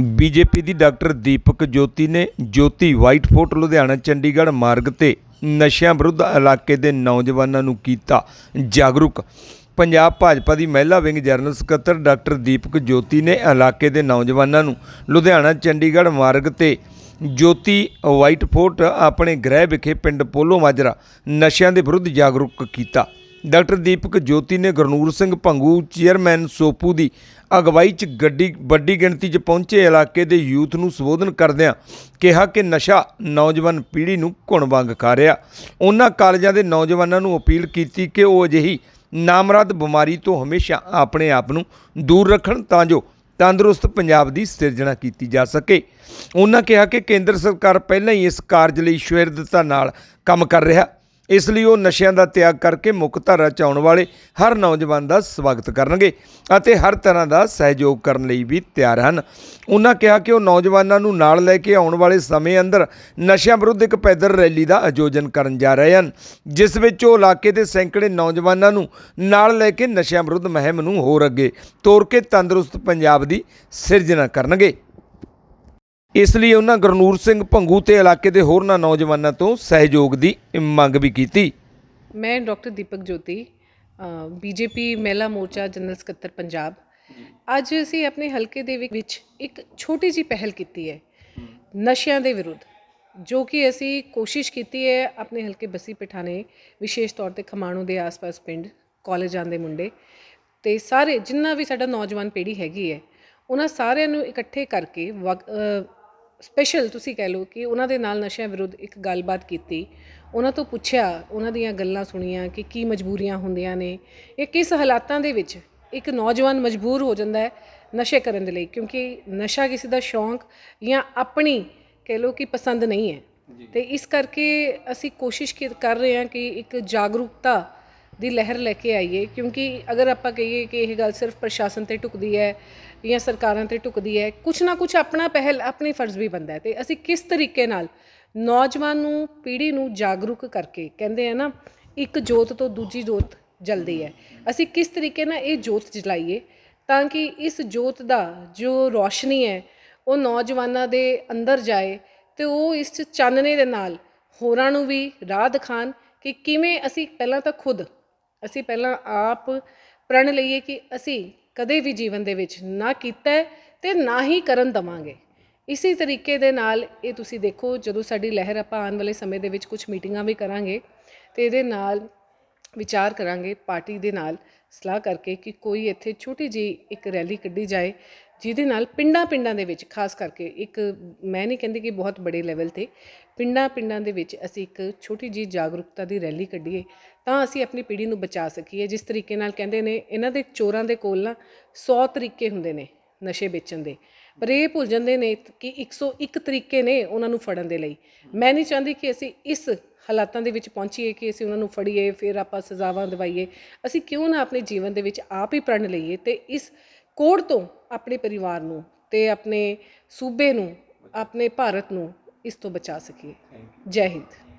BJP ਦੀ doctor Deepak Jyoti ਨੇ Jyoti white fort, Ludhiana, Chandigarh ਮਾਰਗ ਤੇ ਨਸ਼ਿਆਂ ਵਿਰੁੱਧ ਇਲਾਕੇ ਦੇ ਨੌਜਵਾਨਾਂ ਨੂੰ ਕੀਤਾ ਜਾਗਰੂਕ। ਪੰਜਾਬ ਭਾਜਪਾ ਦੀ ਮਹਿਲਾ ਵਿੰਗ ਜਨਰਲ ਸਕੱਤਰ ਡਾਕਟਰ ਦੀਪਕ ਜੋਤੀ ਨੇ ਇਲਾਕੇ ਦੇ ਨੌਜਵਾਨਾਂ ਨੂੰ ਲੁਧਿਆਣਾ, ਚੰਡੀਗੜ੍ਹ ਮਾਰਗ ਤੇ ਜੋਤੀ ਵਾਈਟ ਫੋਰਟ, ਆਪਣੇ ਗ੍ਰਹਿ ਵਿਖੇ ਪਿੰਡ ਪੋਲੋ ਮਾਜਰਾ ਨਸ਼ਿਆਂ ਦੇ ਵਿਰੁੱਧ ਜਾਗਰੂਕ ਕੀਤਾ। ਡਾਕਟਰ ਦੀਪਕ ਜੋਤੀ ਨੇ ਗੁਰਨੂਰ ਸਿੰਘ ਭੰਗੂ, ਚੇਅਰਮੈਨ ਸੋਪੂ ਦੀ ਅਗਵਾਈ 'ਚ ਗੱਡੀ, ਵੱਡੀ ਗਿਣਤੀ 'ਚ ਪਹੁੰਚੇ ਇਲਾਕੇ ਦੇ ਯੂਥ ਨੂੰ ਸੰਬੋਧਨ ਕਰਦਿਆਂ ਕਿਹਾ ਕਿ ਨਸ਼ਾ ਨੌਜਵਾਨ ਪੀੜ੍ਹੀ ਨੂੰ ਘੁਣ ਵਾਂਗ ਖਾ ਰਿਹਾ। ਉਹਨਾਂ ਕਾਲਜਾਂ ਦੇ ਨੌਜਵਾਨਾਂ ਨੂੰ ਅਪੀਲ ਕੀਤੀ ਕਿ ਉਹ ਅਜਿਹੀ ਨਾਮਰਦ ਬਿਮਾਰੀ ਤੋਂ ਹਮੇਸ਼ਾ ਆਪਣੇ ਆਪ ਨੂੰ ਦੂਰ ਰੱਖਣ ਤਾਂ ਜੋ ਤੰਦਰੁਸਤ ਪੰਜਾਬ ਦੀ ਸਿਰਜਣਾ ਕੀਤੀ ਜਾ ਸਕੇ। ਉਹਨਾਂ ਕਿਹਾ ਕਿ ਕੇਂਦਰ ਸਰਕਾਰ ਪਹਿਲਾਂ ਹੀ ਇਸ ਕਾਰਜ ਲਈ ਸ਼ਵੇਰਦਤਾ ਨਾਲ ਕੰਮ ਕਰ ਰਿਹਾ। ਇਸ ਲਈ ਉਹ ਨਸ਼ਿਆਂ ਦਾ ਤਿਆਗ ਕਰਕੇ ਮੁੱਖ ਧਾਰਾ 'ਚ ਆਉਣ ਵਾਲੇ ਹਰ ਨੌਜਵਾਨ ਦਾ ਸਵਾਗਤ ਕਰਨਗੇ ਅਤੇ ਹਰ ਤਰ੍ਹਾਂ ਦਾ ਸਹਿਯੋਗ ਕਰਨ ਲਈ ਵੀ ਤਿਆਰ ਹਨ। ਉਹਨਾਂ ਕਿਹਾ ਕਿ ਉਹ ਨੌਜਵਾਨਾਂ ਨੂੰ ਨਾਲ ਲੈ ਕੇ ਆਉਣ ਵਾਲੇ ਸਮੇਂ ਅੰਦਰ ਨਸ਼ਿਆਂ ਵਿਰੁੱਧ ਇੱਕ ਪੈਦਲ ਰੈਲੀ ਦਾ ਆਯੋਜਨ ਕਰਨ ਜਾ ਰਹੇ ਹਨ, ਜਿਸ ਵਿੱਚ ਉਹ ਇਲਾਕੇ ਦੇ ਸੈਂਕੜੇ ਨੌਜਵਾਨਾਂ ਨੂੰ ਨਾਲ ਲੈ ਕੇ ਨਸ਼ਿਆਂ ਵਿਰੁੱਧ ਮੁਹਿੰਮ ਨੂੰ ਹੋਰ ਅੱਗੇ ਤੋਰ ਕੇ ਤੰਦਰੁਸਤ ਪੰਜਾਬ ਦੀ ਸਿਰਜਣਾ ਕਰਨਗੇ। ਇਸ ਲਈ ਉਹਨਾਂ ਗੁਰਨੂਰ ਸਿੰਘ ਭੰਗੂ ਤੇ ਇਲਾਕੇ ਦੇ ਹੋਰਨਾਂ ਨੌਜਵਾਨਾਂ ਤੋਂ ਸਹਿਯੋਗ ਦੀ ਮੰਗ ਵੀ ਕੀਤੀ। ਮੈਂ ਡਾਕਟਰ ਦੀਪਕ ਜੋਤੀ ਬੀਜੇਪੀ ਮਹਿਲਾ ਮੋਰਚਾ ਜਨਰਲ ਸਕੱਤਰ ਪੰਜਾਬ। ਅੱਜ ਅਸੀਂ ਆਪਣੇ ਹਲਕੇ ਦੇ ਵਿੱਚ ਇੱਕ ਛੋਟੀ ਜੀ ਪਹਿਲ ਕੀਤੀ ਹੈ ਨਸ਼ਿਆਂ ਦੇ ਵਿਰੁੱਧ, ਜੋ ਕਿ ਅਸੀਂ ਕੋਸ਼ਿਸ਼ ਕੀਤੀ ਹੈ ਆਪਣੇ ਹਲਕੇ ਬੱਸੀ ਪਠਾਣੇ, ਵਿਸ਼ੇਸ਼ ਤੌਰ ਤੇ ਖਮਾਣੋ ਦੇ ਆਸ-ਪਾਸ ਪਿੰਡ, ਕਾਲਜਾਂ ਦੇ ਮੁੰਡੇ ਤੇ ਸਾਰੇ, ਜਿੰਨਾ ਵੀ ਸਾਡਾ ਨੌਜਵਾਨ ਪੀੜ੍ਹੀ ਹੈਗੀ ਹੈ, ਉਹਨਾਂ ਸਾਰਿਆਂ ਨੂੰ ਇਕੱਠੇ ਕਰਕੇ ਸਪੈਸ਼ਲ ਤੁਸੀਂ ਕਹਿ ਲਓ ਕਿ ਉਹਨਾਂ ਦੇ ਨਾਲ ਨਸ਼ਿਆਂ ਵਿਰੁੱਧ ਇੱਕ ਗੱਲਬਾਤ ਕੀਤੀ। ਉਹਨਾਂ ਤੋਂ ਪੁੱਛਿਆ ਉਹਨਾਂ ਦੀਆਂ ਗੱਲਾਂ ਸੁਣੀਆਂ ਕਿ ਕੀ ਮਜਬੂਰੀਆਂ ਹੁੰਦੀਆਂ ਨੇ। ਇਹ ਕਿਸ ਹਾਲਾਤਾਂ ਦੇ ਵਿੱਚ ਇੱਕ ਨੌਜਵਾਨ ਮਜਬੂਰ ਹੋ ਜਾਂਦਾ ਹੈ ਨਸ਼ੇ ਕਰਨ ਦੇ ਲਈ? ਕਿਉਂਕਿ ਨਸ਼ਾ ਕਿਸੇ ਦਾ ਸ਼ੌਂਕ ਜਾਂ ਆਪਣੀ ਕਹਿ ਲਓ ਕਿ ਪਸੰਦ ਨਹੀਂ ਹੈ। ਤੇ ਇਸ ਕਰਕੇ ਅਸੀਂ ਕੋਸ਼ਿਸ਼ ਕਰ ਰਹੇ ਹਾਂ ਕਿ ਇੱਕ ਜਾਗਰੂਕਤਾ ਦੀ ਲਹਿਰ ਲੈ ਕੇ ਆਈਏ, ਕਿਉਂਕਿ ਅਗਰ ਆਪਾਂ ਕਹੀਏ ਕਿ ਇਹ ਗੱਲ ਸਿਰਫ ਪ੍ਰਸ਼ਾਸਨ ਤੇ ਢੁੱਕਦੀ ਹੈ ਜਾਂ ਸਰਕਾਰਾਂ ਤੇ ਟੁਕਦੀ ਹੈ, ਕੁਛ ਨਾ ਕੁਛ ਆਪਣਾ ਪਹਿਲ, ਆਪਣੀ ਫਰਜ਼ ਵੀ ਬਣਦਾ ਹੈ ਤੇ ਅਸੀਂ ਕਿਸ ਤਰੀਕੇ ਨਾਲ ਨੌਜਵਾਨ ਨੂੰ, ਪੀੜ੍ਹੀ ਨੂੰ ਜਾਗਰੂਕ ਕਰਕੇ, ਕਹਿੰਦੇ ਆ ਨਾ, ਇੱਕ ਜੋਤ ਤੋਂ ਦੂਜੀ ਜੋਤ ਜਲਦੀ ਹੈ। ਅਸੀਂ ਕਿਸ ਤਰੀਕੇ ਨਾਲ ਇਹ ਜੋਤ ਜਲਾਈਏ ਤਾਂ ਕਿ ਇਸ ਜੋਤ ਦਾ ਜੋ ਰੋਸ਼ਨੀ ਹੈ, ਉਹ ਨੌਜਵਾਨਾਂ ਦੇ ਅੰਦਰ ਜਾਏ ਤੇ ਉਹ ਇਸ ਚਾਨਣੇ ਦੇ ਨਾਲ ਹੋਰਾਂ ਨੂੰ ਵੀ ਰਾਹ ਦਿਖਾਣ ਕਿ ਕਿਵੇਂ ਅਸੀਂ ਪਹਿਲਾਂ ਤਾਂ ਖੁਦ ਅਸੀਂ ਪਹਿਲਾਂ ਆਪ ਪ੍ਰਣ ਲਈਏ ਕਿ ਅਸੀਂ ਕਦੇ ਵੀ ਜੀਵਨ ਦੇ ਵਿੱਚ ਨਾ ਕੀਤਾ ਅਤੇ ਨਾ ਹੀ ਕਰਨ ਦੇਵਾਂਗੇ। ਇਸੇ ਤਰੀਕੇ ਦੇ ਨਾਲ ਇਹ ਤੁਸੀਂ ਦੇਖੋ, ਜਦੋਂ ਸਾਡੀ ਲਹਿਰ ਆਪਾਂ ਆਉਣ ਵਾਲੇ ਸਮੇਂ ਦੇ ਵਿੱਚ ਕੁਝ ਮੀਟਿੰਗਾਂ ਵੀ ਕਰਾਂਗੇ ਤੇ ਇਹਦੇ ਨਾਲ ਵਿਚਾਰ ਕਰਾਂਗੇ, ਪਾਰਟੀ ਦੇ ਨਾਲ ਸਲਾਹ ਕਰਕੇ ਕਿ ਕੋਈ ਇੱਥੇ ਛੋਟੀ ਜਿਹੀ ਇੱਕ ਰੈਲੀ ਕੱਢੀ ਜਾਏ ਜਿਹਦੇ ਨਾਲ ਪਿੰਡਾਂ ਪਿੰਡਾਂ ਦੇ ਵਿੱਚ, ਖਾਸ ਕਰਕੇ ਇੱਕ ਮੈਂ ਨਹੀਂ ਕਹਿੰਦੀ ਕਿ ਬਹੁਤ ਬੜੇ ਲੈਵਲ ਤੇ, ਪਿੰਡਾਂ ਪਿੰਡਾਂ ਦੇ ਵਿੱਚ ਅਸੀਂ ਇੱਕ ਛੋਟੀ ਜਿਹੀ ਜਾਗਰੂਕਤਾ ਦੀ ਰੈਲੀ ਕੱਢੀਏ, ਤਾਂ ਅਸੀਂ ਆਪਣੀ ਪੀੜ੍ਹੀ ਨੂੰ ਬਚਾ ਸਕੀਏ। ਜਿਸ ਤਰੀਕੇ ਨਾਲ ਕਹਿੰਦੇ ਨੇ, ਇਹਨਾਂ ਦੇ ਚੋਰਾਂ ਦੇ ਕੋਲ ਨਾ 100 ਤਰੀਕੇ ਹੁੰਦੇ ਨੇ ਨਸ਼ੇ ਵੇਚਣ ਦੇ। ਪਰ ਇਹ ਭੁੱਲ ਜਾਂਦੇ ਨੇ ਕਿ 101 ਤਰੀਕੇ ਨੇ ਉਹਨਾਂ ਨੂੰ ਫੜਨ ਦੇ ਲਈ। ਮੈਂ ਨਹੀਂ ਚਾਹੁੰਦੀ ਕਿ ਅਸੀਂ ਇਸ ਹਾਲਾਤਾਂ ਦੇ ਵਿੱਚ ਪਹੁੰਚੀਏ, ਕਿ ਅਸੀਂ ਉਹਨਾਂ ਨੂੰ ਫੜੀਏ, ਫਿਰ ਆਪਾਂ ਸਜ਼ਾਵਾਂ ਦਵਾਈਏ। ਅਸੀਂ ਕਿਉਂ ਨਾ ਆਪਣੇ ਜੀਵਨ ਦੇ ਵਿੱਚ ਆਪ ਹੀ ਪ੍ਰਣ ਲਈਏ ਤੇ ਇਸ ਕੋੜ ਤੋਂ ਆਪਣੇ ਪਰਿਵਾਰ ਨੂੰ ਤੇ ਆਪਣੇ ਸੂਬੇ ਨੂੰ ਆਪਣੇ ਭਾਰਤ ਨੂੰ ਇਸ ਤੋਂ ਬਚਾ ਸਕੀਏ। ਜੈ ਹਿੰਦ।